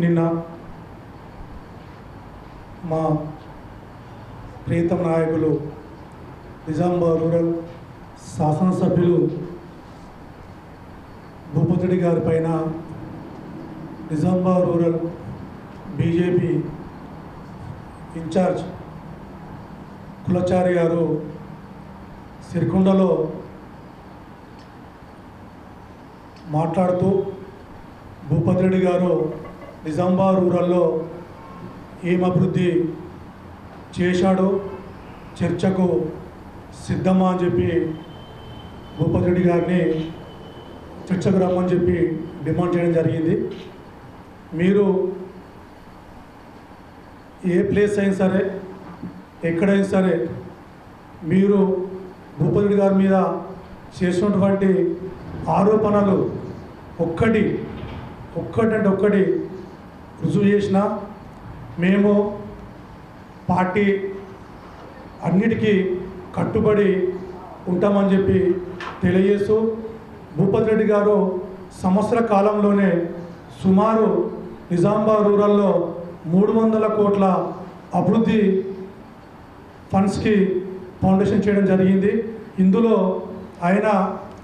నిన్న మా ప్రీతం నాయకులు నిజామాబాద్ రూరల్ శాసనసభ్యులు భూపతుడి గారి పైన Nizamabad rural BJP in-charge Kulachari గారు సిరికొండలో మాట్లాడుతూ భూపతి రెడ్డి గారు నిజాంబా రూరల్లో ఏం అభివృద్ధి చేశాడో చర్చకు సిద్ధమా అని చెప్పి భూపతి రెడ్డి గారిని చర్చకు రమ్మని చెప్పి డిమాండ్ చేయడం జరిగింది. మీరు ఏ ప్లేస్ అయినా సరే ఎక్కడైనా సరే మీరు భూపతి రెడ్డి గారి మీద చేసినటువంటి ఆరోపణలు ఒక్కటి ఒక్కటంటే ఒక్కటి రుజువు చేసిన మేము పార్టీ అన్నిటికీ కట్టుబడి ఉంటామని చెప్పి తెలియజేస్తూ భూపతి రెడ్డి గారు సంవత్సర కాలంలోనే సుమారు నిజామాబాద్ రూరల్లో మూడు వందల కోట్ల అభివృద్ధి ఫండ్స్కి ఫౌండేషన్ చేయడం జరిగింది. ఇందులో ఆయన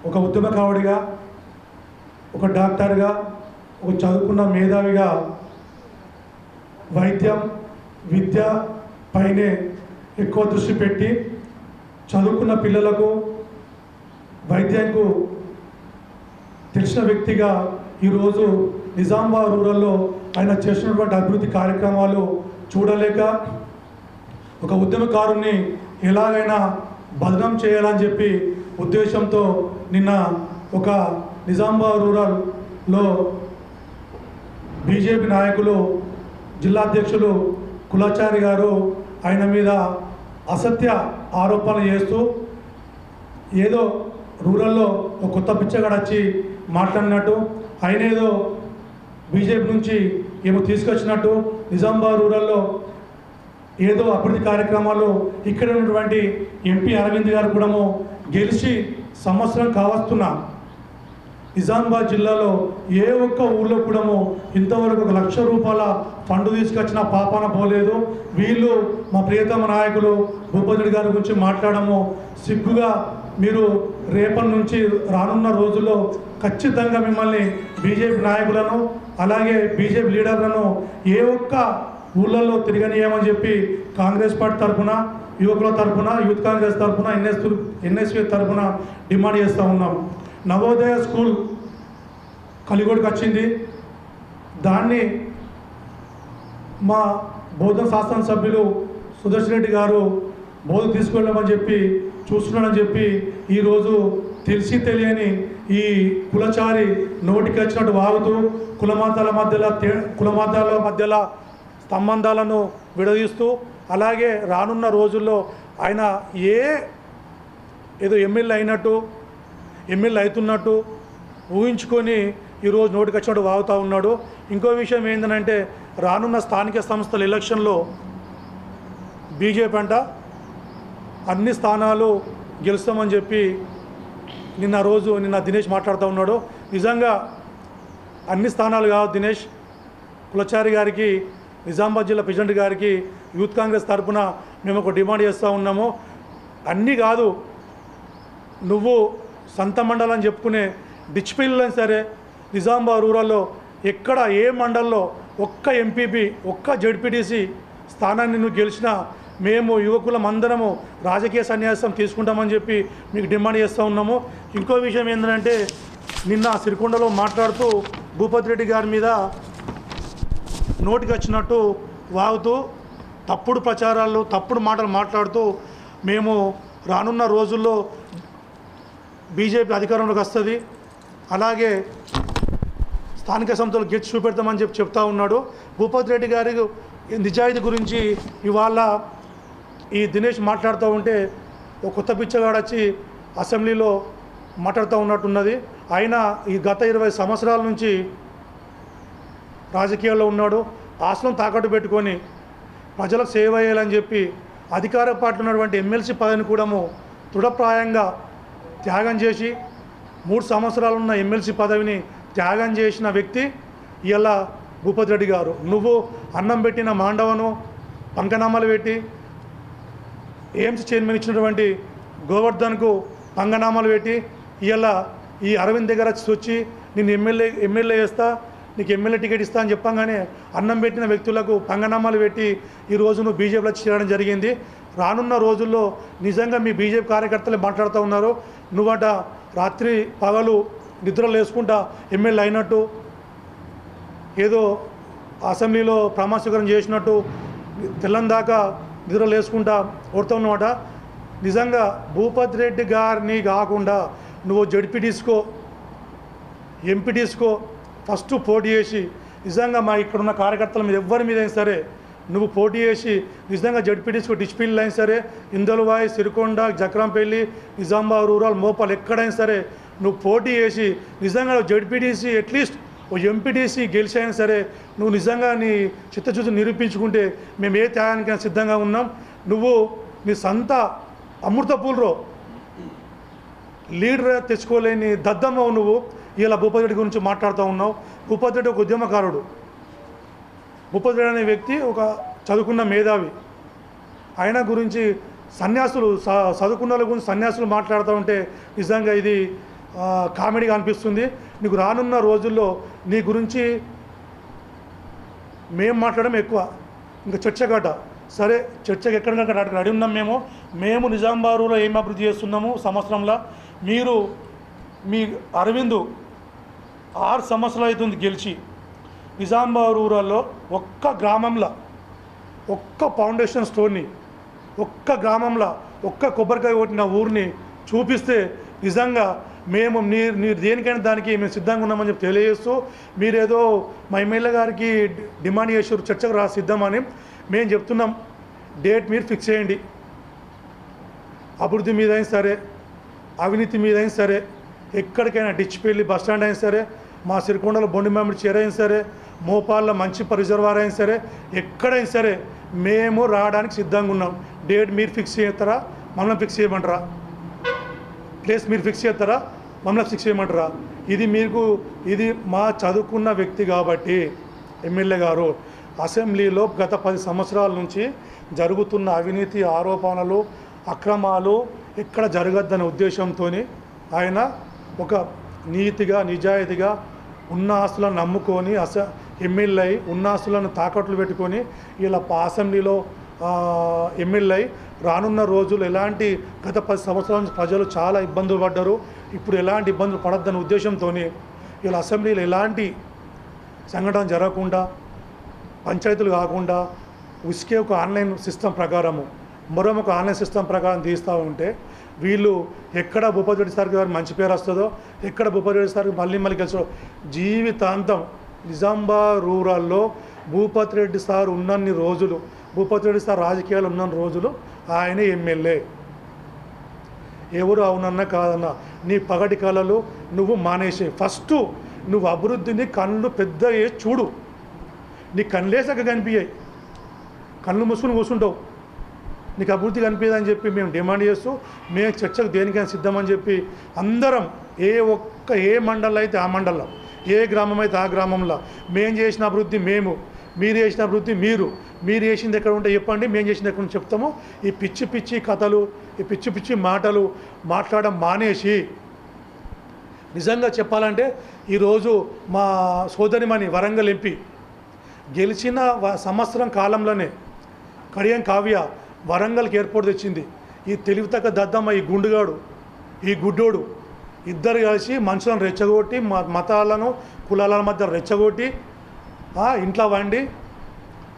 ఒక ఉద్యమకావుడిగా ఒక డాక్టర్గా ఒక చదువుకున్న మేధావిగా వైద్యం విద్య పైనే ఎక్కువ దృష్టి పెట్టి చదువుకున్న పిల్లలకు వైద్యంకు తెలిసిన వ్యక్తిగా ఈరోజు నిజామాబాద్ రూరల్లో ఆయన చేసినటువంటి అభివృద్ధి కార్యక్రమాలు చూడలేక ఒక ఉద్యమకారుణ్ణి ఎలాగైనా బదనం చేయాలని చెప్పి ఉద్దేశంతో నిన్న ఒక నిజామాబాద్ రూరల్లో బీజేపీ నాయకులు జిల్లా అధ్యక్షులు కులాచారి గారు ఆయన మీద అసత్య ఆరోపణలు చేస్తూ ఏదో రూరల్లో ఒక కొత్త పిచ్చగాడు వచ్చి మాట్లాడినట్టు ఆయన ఏదో బీజేపీ నుంచి ఏమో తీసుకొచ్చినట్టు నిజామాబాద్ రూరల్లో ఏదో అభివృద్ధి కార్యక్రమాలు ఇక్కడ ఉన్నటువంటి ఎంపీ అరవింద్ గారు కూడా గెలిచి సంవత్సరం కావస్తున్నా. నిజామాబాద్ జిల్లాలో ఏ ఒక్క ఊళ్ళో కూడా ఇంతవరకు ఒక లక్ష రూపాయల ఫండ్ తీసుకొచ్చిన పాపాన పోలేదు. వీళ్ళు మా ప్రియతమ నాయకులు భూపతి గారి గురించి మాట్లాడము. సిగ్గుగా మీరు రేపటి నుంచి రానున్న రోజుల్లో ఖచ్చితంగా మిమ్మల్ని బీజేపీ నాయకులను అలాగే బీజేపీ లీడర్లను ఏ ఒక్క ఊళ్ళల్లో తిరగనీయమని చెప్పి కాంగ్రెస్ పార్టీ తరఫున యువకుల తరఫున యూత్ కాంగ్రెస్ తరఫున ఎన్ఎస్ ఎన్ఎస్వి తరఫున డిమాండ్ చేస్తూ ఉన్నాం. నవోదయ స్కూల్ కలిగోడికి వచ్చింది. దాన్ని మా బోధన శాసనసభ్యులు సుదర్శన్ రెడ్డి గారు బోధ తీసుకెళ్ళమని చెప్పి చూస్తున్నాడని చెప్పి ఈరోజు తెలిసి తెలియని ఈ కులచారి నోటికి వచ్చినట్టు వాగుతూ కులమాతాల మధ్యలో తే కులమాతాల మధ్యలో సంబంధాలను విడదీస్తూ అలాగే రానున్న రోజుల్లో ఆయన ఏ ఏదో ఎమ్మెల్యే అయినట్టు ఎమ్మెల్యే అవుతున్నట్టు ఊహించుకొని ఈరోజు నోటికి వచ్చినట్టు వాగుతూ ఉన్నాడు. ఇంకో విషయం ఏంటంటే రానున్న స్థానిక సంస్థల ఎలక్షన్లో బీజేపీ అంట అన్ని స్థానాలు గెలుస్తామని చెప్పి నిన్న రోజు నిన్న దినేష్ మాట్లాడుతూ ఉన్నాడు. నిజంగా అన్ని స్థానాలు కాదు దినేష్. కులచారి గారికి నిజామాబాద్ జిల్లా ప్రెసిడెంట్ గారికి యూత్ కాంగ్రెస్ తరఫున మేము ఒక డిమాండ్ చేస్తూ ఉన్నాము. అన్నీ కాదు. నువ్వు సంత మండలం చెప్పుకునే డిచ్పిల్లని సరే నిజామాబాద్ రూరల్లో ఎక్కడ ఏ మండల్లో ఒక్క ఎంపీపీ ఒక్క జడ్పీటీసీ స్థానాన్ని నువ్వు గెలిచినా మేము యువకులం అందరము రాజకీయ సన్యాసం తీసుకుంటామని చెప్పి మీకు డిమాండ్ చేస్తూ ఉన్నాము. ఇంకో విషయం ఏంటంటే నిన్న సిరికొండలో మాట్లాడుతూ భూపతి రెడ్డి గారి మీద నోటికి వచ్చినట్టు వాగుతూ తప్పుడు ప్రచారాలు తప్పుడు మాటలు మాట్లాడుతూ మేము రానున్న రోజుల్లో బీజేపీ అధికారంలోకి వస్తుంది. అలాగే స్థానిక సంస్థలు గెలిచి చూపెడతామని చెప్పి చెప్తా ఉన్నాడు. భూపతి రెడ్డి గారి నిజాయితీ గురించి ఇవాళ ఈ దినేష్ మాట్లాడుతూ ఉంటే ఒక కొత్త పిచ్చగాడు వచ్చి అసెంబ్లీలో మాట్లాడుతూ ఉన్నట్టున్నది. ఆయన ఈ గత ఇరవై సంవత్సరాల నుంచి రాజకీయాల్లో ఉన్నాడు. ఆశలను తాకట్టు పెట్టుకొని ప్రజలకు సేవ చేయాలని చెప్పి అధికార పార్టీ ఉన్నటువంటి ఎమ్మెల్సీ పదవిని కూడా దృఢప్రాయంగా త్యాగం చేసి మూడు సంవత్సరాలు ఉన్న ఎమ్మెల్సీ పదవిని త్యాగం చేసిన వ్యక్తి ఇలా భూపతి రెడ్డి గారు. నువ్వు అన్నం పెట్టిన మాండవను పంకనామాలు పెట్టి ఎయిమ్స్ చైర్మన్ ఇచ్చినటువంటి గోవర్ధన్కు పంగనామాలు పెట్టి ఇవాళ ఈ అరవింద్ దగ్గర వచ్చి నేను ఎమ్మెల్యే ఎమ్మెల్యే చేస్తా నీకు ఎమ్మెల్యే టికెట్ ఇస్తా అని చెప్పంగానే అన్నం పెట్టిన వ్యక్తులకు పంగనామాలు పెట్టి ఈ నువ్వు బీజేపీలో చేరడం జరిగింది. రానున్న రోజుల్లో నిజంగా మీ బీజేపీ కార్యకర్తలు మాట్లాడుతూ ఉన్నారు. నువ్వట రాత్రి పగలు నిద్రలు వేసుకుంటా ఎమ్మెల్యే అయినట్టు ఏదో అసెంబ్లీలో ప్రమాణస్వీకారం చేసినట్టు తెల్లం దాకా నిద్రలు వేసుకుంటా కొడుతున్నమాట నిజంగా భూపతి రెడ్డి గారిని కాకుండా నువ్వు జడ్పీటీసుకో ఎంపీటీసుకో ఫస్ట్ పోటీ చేసి నిజంగా మా ఇక్కడున్న కార్యకర్తల మీద ఎవరి మీద సరే నువ్వు పోటీ చేసి నిజంగా జడ్పీటీసుకో డిస్పిల్ అయినా సరే ఇందలువాయి సిరికొండ జక్రంపల్లి నిజామాబాద్ రూరల్ మోపాల్ ఎక్కడైనా సరే నువ్వు పోటీ చేసి నిజంగా జడ్పీటీసీ అట్లీస్ట్ ఓ ఎంపీటీసీ గెలిచి అయినా సరే నువ్వు నిజంగా నీ చిత్తశుద్ధి నిరూపించుకుంటే మేము ఏ త్యాగానికైనా సిద్ధంగా ఉన్నాం. నువ్వు నీ సొంత అమృతపూర్లో లీడర్ తెచ్చుకోలేని దద్దమ్మ నువ్వు. ఇలా భూపతి రెడ్డి గురించి మాట్లాడుతూ ఉన్నావు. భూపతి రెడ్డి ఒక ఉద్యమకారుడు. భూపతి అనే వ్యక్తి ఒక చదువుకున్న మేధావి. ఆయన గురించి సన్యాసులు చదువుకున్న వాళ్ళ గురించి సన్యాసులు మాట్లాడుతూ ఉంటే నిజంగా ఇది కామెడీగా అనిపిస్తుంది. నీకు రానున్న రోజుల్లో నీ గురించి మేము మాట్లాడడం ఎక్కువ. ఇంకా చర్చగట. సరే చర్చకి ఎక్కడికక్కడ అక్కడ అడి ఉన్నాం మేము. మేము నిజామాబాద్లో ఏం అభివృద్ధి చేస్తున్నాము సంవత్సరంలో? మీరు మీ అరవింద్ ఆరు సంవత్సరాలు అవుతుంది గెలిచి. నిజామాబాద్ రూరల్లో ఒక్క గ్రామంలో ఒక్క ఫౌండేషన్ స్టోర్ని ఒక్క గ్రామంలో ఒక్క కొబ్బరికాయ కొట్టిన ఊరిని చూపిస్తే నిజంగా మేము మీరు మీరు దేనికైనా దానికి మేము సిద్ధంగా ఉన్నామని చెప్పి తెలియజేస్తూ మీరేదో మా ఎమ్మెల్యే గారికి డిమాండ్ చేసారు చర్చకు రా సిద్ధమని మేము చెప్తున్నాం. డేట్ మీరు ఫిక్స్ చేయండి. అభివృద్ధి మీద అయినా సరే అవినీతి మీద అయినా సరే ఎక్కడికైనా డిచ్పల్లి బస్ స్టాండ్ అయినా సరే మా సిరికొండలో బొండి మామిడి చీర అయినా సరే మోపాల్లో మంచి రిజర్వాయర్ అయినా సరే ఎక్కడైనా సరే మేము రావడానికి సిద్ధంగా ఉన్నాం. డేట్ మీరు ఫిక్స్ చేస్తారా? మమ్మల్ని ఫిక్స్ చేయమంటారా? ప్లేస్ మీరు ఫిక్స్ చేస్తారా? మమ్మల్ని ఫిక్స్ చేయమంటారా? ఇది మీకు ఇది మా చదువుకున్న వ్యక్తి కాబట్టి ఎమ్మెల్యే గారు అసెంబ్లీలో గత పది సంవత్సరాల నుంచి జరుగుతున్న అవినీతి ఆరోపణలు అక్రమాలు ఎక్కడ జరగద్దనే ఉద్దేశంతో ఆయన ఒక నీతిగా నిజాయితీగా ఉన్న ఆస్తులను నమ్ముకొని అస ఎమ్మెల్యే ఉన్నాసులను ఉన్న ఆస్తులను తాకట్లు పెట్టుకొని ఇలా అసెంబ్లీలో ఎమ్మెల్యే రానున్న రోజులు ఎలాంటి గత పది సంవత్సరాల నుంచి ప్రజలు చాలా ఇబ్బందులు పడ్డారు. ఇప్పుడు ఎలాంటి ఇబ్బందులు పడద్దనే ఉద్దేశంతో ఇలా అసెంబ్లీలో ఎలాంటి సంఘటన జరగకుండా పంచాయతీలు కాకుండా ఉసికే ఒక ఆన్లైన్ సిస్టమ్ ప్రకారము మరో ఒక ఆన్లైన్ సిస్టమ్ ప్రకారం తీస్తూ ఉంటే వీళ్ళు ఎక్కడ భూపతి రెడ్డి సార్కి మంచి పేరు వస్తుందో ఎక్కడ భూపతి రెడ్డి సార్కి మళ్ళీ మళ్ళీ కలిసి జీవితాంతం నిజాంబా రూరల్లో భూపతి రెడ్డి సార్ ఉన్నన్ని రోజులు భూపతి రెడ్డి సార్ రాజకీయాలు ఉన్న రోజులు ఆయన ఎమ్మెల్యే. ఎవరు అవునన్నా కాదన్నా నీ పగటి కళలు నువ్వు మానేసే. ఫస్ట్ నువ్వు అభివృద్ధిని కళ్ళు పెద్ద చూడు. నీ కళ్ళేసాక కనిపించాయి కళ్ళు మూసుకుని కూర్చుంటావు నీకు అభివృద్ధి కనిపించదని చెప్పి మేము డిమాండ్ చేస్తూ మేము చర్చకు దేనికైనా సిద్ధమని చెప్పి అందరం ఏ ఒక్క ఏ మండలం అయితే ఆ మండలం ఏ గ్రామం అయితే ఆ గ్రామంలో మేము చేసిన అభివృద్ధి మేము మీరు చేసిన అభివృద్ధి మీరు. మీరు చేసింది ఎక్కడ ఉంటే చెప్పండి మేము చేసింది ఎక్కడ ఉంటే చెప్తాము. ఈ పిచ్చి పిచ్చి కథలు ఈ పిచ్చి పిచ్చి మాటలు మాట్లాడడం మానేసి నిజంగా చెప్పాలంటే ఈరోజు మా సోదరిమణి వరంగల్ ఎంపీ గెలిచిన సంవత్సరం కాలంలోనే కడియం కావ్య వరంగల్కి ఎయిర్పోర్ట్ తెచ్చింది. ఈ తెలివితక్క దద్దమ్మ ఈ గుండుగాడు ఈ గుడ్డోడు ఇద్దరు కలిసి మనుషులను రెచ్చగొట్టి మ మతాలను కులాల మధ్య రెచ్చగొట్టి ఇంట్లో వండి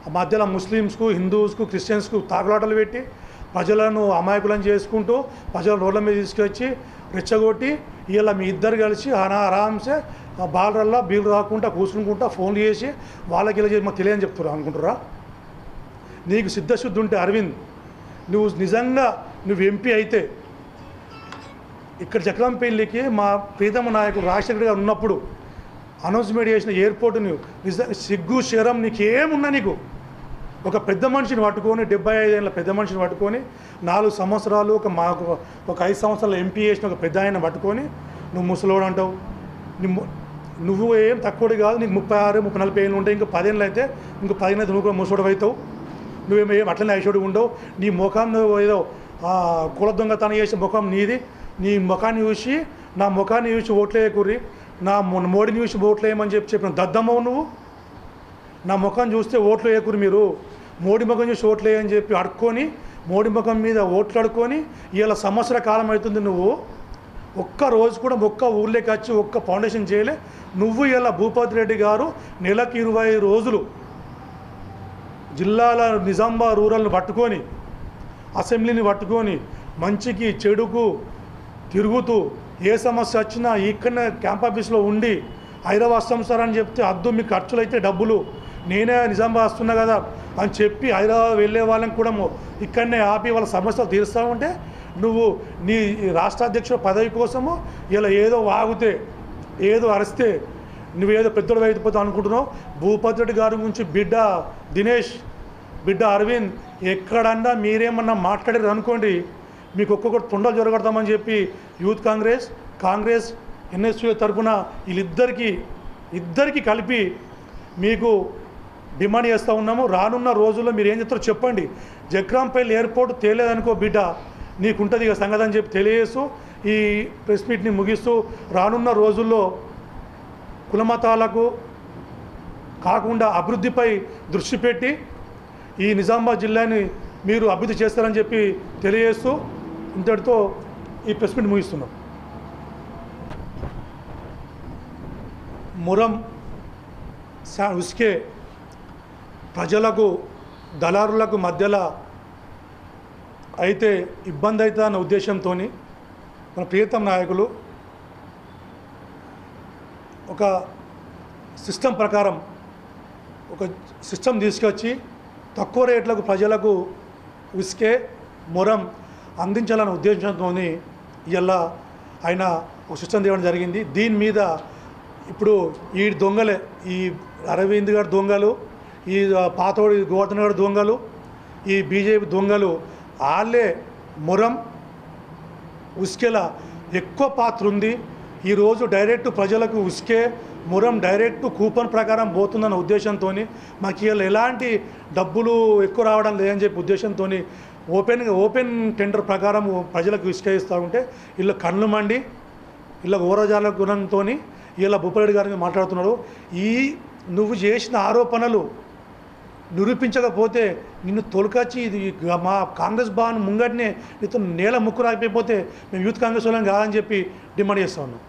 ఆ మధ్యలో ముస్లిమ్స్కు హిందూస్కు క్రిస్టియన్స్కు తాగులాటలు పెట్టి ప్రజలను అమాయకులను చేసుకుంటూ ప్రజల రోడ్ల మీద తీసుకొచ్చి రెచ్చగొట్టి ఇలా మీ ఇద్దరు కలిసి ఆరామ్సే ఆరాంసే బాలరల్లా బీలు రాకుండా కూర్చునుకుంటా ఫోన్లు చేసి వాళ్ళకి ఇలా చేసి మాకు తెలియని చెప్తున్నారు అనుకుంటురా నీకు సిద్ధశుద్ధి ఉంటే అరవింద్ నువ్వు నిజంగా నువ్వు ఎంపీ అయితే ఇక్కడ చక్రంపల్లికి మా ప్రీతమ నాయకుడు రాజశేఖర్ గారు ఉన్నప్పుడు అనౌన్స్మెంట్ చేసిన ఎయిర్పోర్ట్ నువ్వు సిగ్గు శరం నీకేమున్నా నీకు? ఒక పెద్ద మనిషిని పట్టుకొని డెబ్బై ఐదేళ్ళ పెద్ద మనిషిని పట్టుకొని నాలుగు సంవత్సరాలు ఒక మాకు ఒక ఐదు సంవత్సరాలు ఎంపీ చేసిన ఒక పెద్ద ఆయన పట్టుకొని నువ్వు ముసలోడు అంటావు. నువ్వు నువ్వు ఏం తక్కువడు కాదు నీకు ముప్పై ఆరు ముప్పై నలభై ఏళ్ళు ఉంటాయి ఇంకా పదేళ్ళు అయితే ఇంకో పదిహేను అయితే నువ్వు కూడా ముసలోడు అవుతావు. నువ్వేమో ఏం అట్లనే ఐషోడు ఉండవు. నీ ముఖం నువ్వు ఏదో కుల దొంగతనం చేసే ముఖం నీది. నీ ముఖాన్ని చూసి నా ముఖాన్ని చూసి ఓట్లేయకూరి నా మొ- మోడీని చూసి ఓట్లేయమని చెప్పి చెప్పిన దద్దమ్మవు నువ్వు? నా ముఖం చూస్తే ఓట్లు వేయకూరు మీరు. మోడీ ముఖం చూసి ఓట్లేయని చెప్పి అడుక్కొని మోడీ ముఖం మీద ఓట్లు అడుక్కొని ఇలా సంవత్సర కాలం అవుతుంది నువ్వు. ఒక్క రోజు కూడా ఒక్క ఊర్లోకి వచ్చి ఒక్క ఫౌండేషన్ చేయలే. నువ్వు ఇలా భూపతి రెడ్డి గారు నెలకు ఇరవై రోజులు జిల్లాల నిజామాబాద్ రూరల్ని పట్టుకొని అసెంబ్లీని పట్టుకొని మంచికి చెడుకు తిరుగుతూ ఏ సమస్య వచ్చినా ఇక్కడనే క్యాంప్ ఆఫీస్లో ఉండి హైదరాబాద్ వస్తాం సార్ అని చెప్తే అద్దు మీ ఖర్చులు అయితే డబ్బులు. నేనే నిజామాబాద్ వస్తున్నా కదా అని చెప్పి హైదరాబాద్ వెళ్ళే వాళ్ళని కూడా ఇక్కడనే ఆపి వాళ్ళ సమస్యలు తీరుస్తా ఉంటే నువ్వు నీ రాష్ట్రాధ్యక్షుల పదవి కోసము ఇలా ఏదో వాగితే ఏదో అరిస్తే నువ్వేదో పెద్దోడు అయిపోతావు అనుకుంటున్నావు. భూపతిరెడ్డి గారి గురించి బిడ్డ దినేష్ బిడ్డ అరవింద్ ఎక్కడన్నా మీరేమన్నా మాట్లాడారు అనుకోండి మీకు ఒక్కొక్కటి తొండలు జరగడతామని చెప్పి యూత్ కాంగ్రెస్ కాంగ్రెస్ ఎన్ఎస్యూ తరఫున వీళ్ళిద్దరికీ ఇద్దరికి కలిపి మీకు డిమాండ్ చేస్తూ ఉన్నాము. రానున్న రోజుల్లో మీరు ఏం చెప్తారో చెప్పండి. జక్రాంపల్లి ఎయిర్పోర్ట్ తేలేదనుకో బిడ్డ నీకుంటుంది ఇక సంగతి అని చెప్పి తెలియజేస్తూ ఈ ప్రెస్ మీట్ని ముగిస్తూ రానున్న రోజుల్లో కులమతాలకు కాకుండా అభివృద్ధిపై దృష్టి పెట్టి ఈ నిజామాబాద్ జిల్లాని మీరు అభివృద్ధి చేస్తారని చెప్పి తెలియజేస్తూ ఇంతటితో ఈ ప్రెస్ మీట్ ముగిస్తున్నాం. మురం సా- ఉస్కే ప్రజలకు దళారులకు మధ్యలో అయితే ఇబ్బంది అవుతుంది అన్న ఉద్దేశంతో మన ప్రియతమ నాయకులు ఒక సిస్టమ్ ప్రకారం ఒక సిస్టమ్ తీసుకొచ్చి తక్కువ రేట్లకు ప్రజలకు ఉసుకే మురం అందించాలన్న ఉద్దేశంతో ఇలా ఆయన ఒక సిస్టమ్ తీయడం జరిగింది. దీని మీద ఇప్పుడు ఈ దొంగలే ఈ అరవింద్ గారి దొంగలు ఈ పాతోడి గోవర్ధన్ గారి దొంగలు ఈ బీజేపీ దొంగలు వాళ్ళే మురం ఉస్కెల ఎక్కువ పాత్ర ఉంది. ఈరోజు డైరెక్ట్ ప్రజలకు ఉస్కే మురం డైరెక్ట్ కూపన్ ప్రకారం పోతుందన్న ఉద్దేశంతో మాకు ఇలా ఎలాంటి డబ్బులు ఎక్కువ రావడం లేదని చెప్పి ఉద్దేశంతో ఓపెన్ ఓపెన్ టెండర్ ప్రకారం ప్రజలకు ఇసుక ఇస్తూ ఉంటే వీళ్ళ కళ్ళు మండి వీళ్ళ ఊరజాల గుణంతో వీళ్ళ భూపరెడ్డి గారి మీద మాట్లాడుతున్నాడు ఈ నువ్వు చేసిన ఆరోపణలు నిరూపించకపోతే నిన్ను తొలకచ్చి ఇది మా కాంగ్రెస్ భవన్ ముంగట్నే నీతో నేల ముక్కు రాకపోతే మేము యూత్ కాంగ్రెస్ వాళ్ళని కాదని చెప్పి డిమాండ్ చేస్తా ఉన్నాం.